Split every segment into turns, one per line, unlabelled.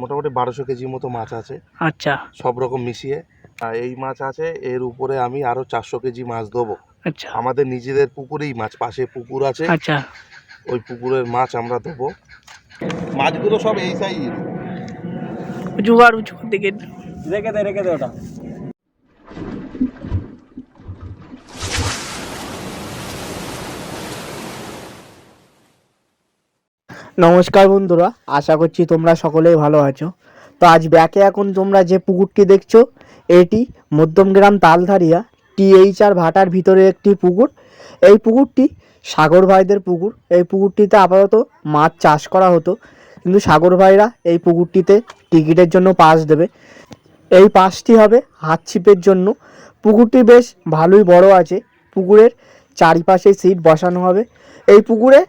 মোটামুটি বারোশো কেজি মতো মাছ আছে।
আচ্ছা।
সব রকম মিশিয়ে আর এই মাছ আছে এর উপরে আমি আরও চারশো কেজি মাছ দেবো
আচ্ছা।
আমাদের নিজেদের পুকুরেই মাছ পাশে পুকুর আছে।
আচ্ছা।
ওই পুকুরের মাছ আমরা দেবো মাছগুলো সব এই সাইজ
জোগাড় উঁচু দিকে
রেখে দে রেখে দে ওটা।
নমস্কার বন্ধুরা, আশা করছি তোমরা সকলেই ভালো আছো। তো আজ ব্যাকে এখন তোমরা যে পুকুরটি দেখছ, এটি মধ্যমগ্রাম তালধারিয়া টিএইচআর ভাটার ভিতরে একটি পুকুর। এই পুকুরটি সাগর ভাইদের পুকুর। এই পুকুরটিতে আপাতত মাছ চাষ করা হতো, কিন্তু সাগর ভাইরা এই পুকুরটিতে টিকিটের জন্য পাস দেবে। এই পাসটি হবে হাত ছিপের জন্য। পুকুরটি বেশ ভালোই বড় আছে। পুকুরের চারিপাশে সিট বসানো হবে। এই পুকুরে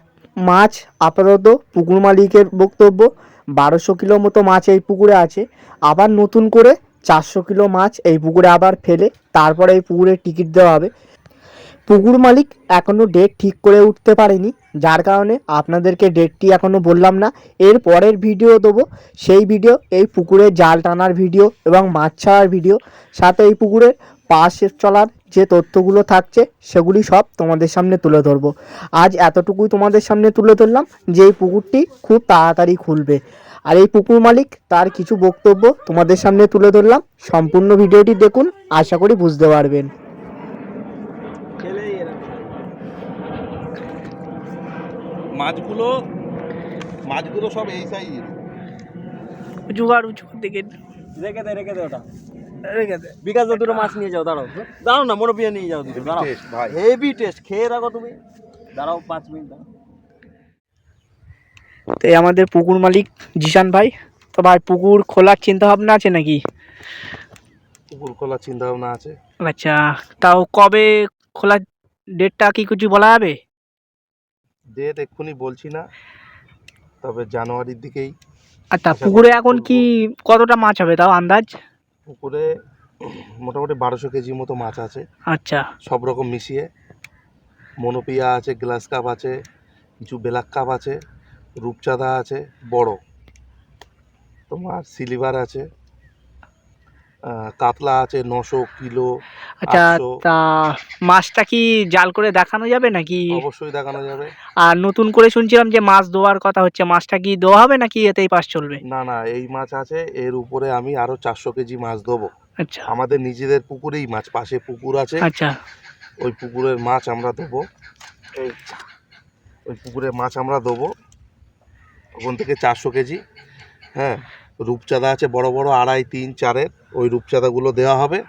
মাছ আপাতত পুকুর মালিকের বক্তব্য। বারোশো কিলো মতো মাছ এই পুকুরে আছে। আবার নতুন করে চারশো কিলো মাছ এই পুকুরে আবার ফেলে তারপরে এই পুকুরে টিকিট দেওয়া হবে। পুকুর মালিক এখনও ডেট ঠিক করে উঠতে পারেনি। যার কারণে আপনাদেরকে ডেটটি এখনও বললাম না। এর পরের ভিডিও দেবো। সেই ভিডিও এই পুকুরে জাল টানার ভিডিও এবং মাছ ছাড়ার ভিডিও সাথে এই পুকুরের পাশ চলার যে তথ্যগুলো থাকছে সেগুলি সব তোমাদের সামনে তুলে ধরবো। আজ এতটুকুই তোমাদের সামনে তুলে ধরলাম যে এই পুকুরটি খুব তাড়াতাড়ি খুলবে। আর এই পুকুর মালিক তার কিছু বক্তব্য তোমাদের সামনে তুলে ধরলাম। সম্পূর্ণ ভিডিওটি দেখুন আশা করি বুঝতে পারবেন।
মাছগুলো মাছগুলো সব এই সাইজের
জোগাড় উঁচু দিকে
রেখে দে রেখে দে ওটা।
রেখে দে
বিকাশ দা দুটো মাছ নিয়ে যাও দাঁড়াও। দাঁড়াও না মোরপিয়া নিয়ে যাও দুটো দাঁড়াও। হেভি টেস্ট খেয়ে দেখো তুমি। দাঁড়াও পাঁচ মিনিট দাঁড়াও।
তো আমাদের পুকুর মালিক জিশান ভাই। তো ভাই পুকুর খোলার চিন্তা ভাবনা আছে নাকি?
পুকুর খোলার চিন্তা ভাবনা আছে।
আচ্ছা তাও কবে খোলার ডেটটা কি কিছু বলা যাবে?
ডেট এক্ষুনি বলছি না তবে জানুয়ারির দিকেই
আচ্ছা পুকুরে এখন কি কতটা মাছ হবে তাও আন্দাজ?
পুকুরে মোটামুটি বারোশো কেজি মতো মাছ আছে।
আচ্ছা।
সব রকম মিশিয়ে মনোপিয়া আছে গ্লাস কাপ আছে কিছু বেলাক কাপ আছে রূপচাঁদা আছে বড়। তোমার সিলিভার আছে কাতলা আছে নশো কিলো
আচ্ছা তা মাছটা কি জাল করে দেখানো যাবে নাকি?
অবশ্যই দেখানো যাবে।
আর নতুন করে শুনছিলাম যে মাছ দেওয়ার কথা হচ্ছে মাছটা কি দেওয়া হবে নাকি এতেই পাস চলবে?
না না এই মাছ আছে এর উপরে আমি আরও চারশো কেজি মাছ দেবো
আচ্ছা।
আমাদের নিজেদের পুকুরেই মাছ পাশে পুকুর আছে।
আচ্ছা।
ওই পুকুরের মাছ আমরা দেবো এই ওই পুকুরের মাছ আমরা দেবো ওখান থেকে চারশো কেজি হ্যাঁ। রূপচাঁদা আছে বড় বড় আড়াই তিন চারের ওই রূপচাঁদাগুলো দেওয়া হবে।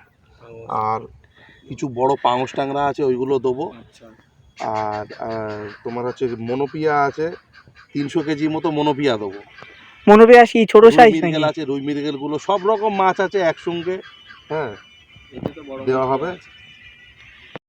আর কিছু বড় পাঙস ট্যাংরা আছে ওইগুলো দেবো।
আচ্ছা।
আর তোমার হচ্ছে মনোপিয়া আছে তিনশো কেজি মতো মনোপিয়া দেবো।
মনোবে আসি ছোট সাইজ
মৃগেল আছে রুই মৃগেলগুলো সব রকম মাছ আছে একসঙ্গে হ্যাঁ
এতে তো বড়
দেওয়া হবে।